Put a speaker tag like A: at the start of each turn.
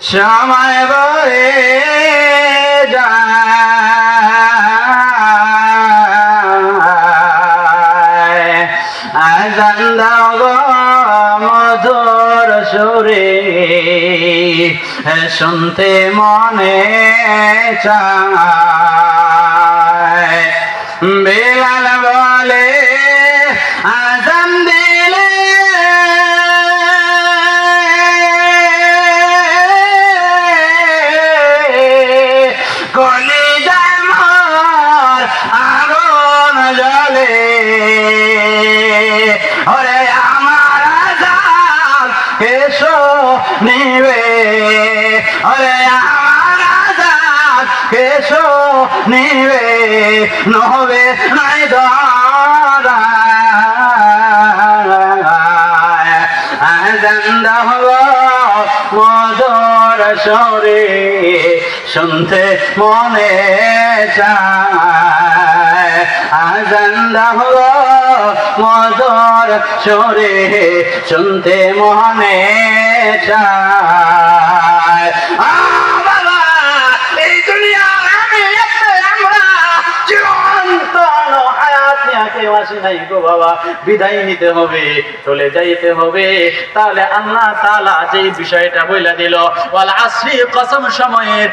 A: সময় যায় আজান মধুর সুরে শুনতে মনে চায়। ওরে আমার আজাদ কেশো নিবে। ওরে আমার আজাদ কেশো নিবে। নহবে নাই দরা আজান্দা হব মধুর সরে শুনতে মনে চায়। আজান্দা হব মধুর সরে, শুনতে আসি নাই গো বাবা। বিদায় নিতে হবে, চলে যাইতে হবে। তাহলে আল্লাহ তালা যে বিষয়টা বইলা দিল, ওয়াল আসরি কসম সময়ের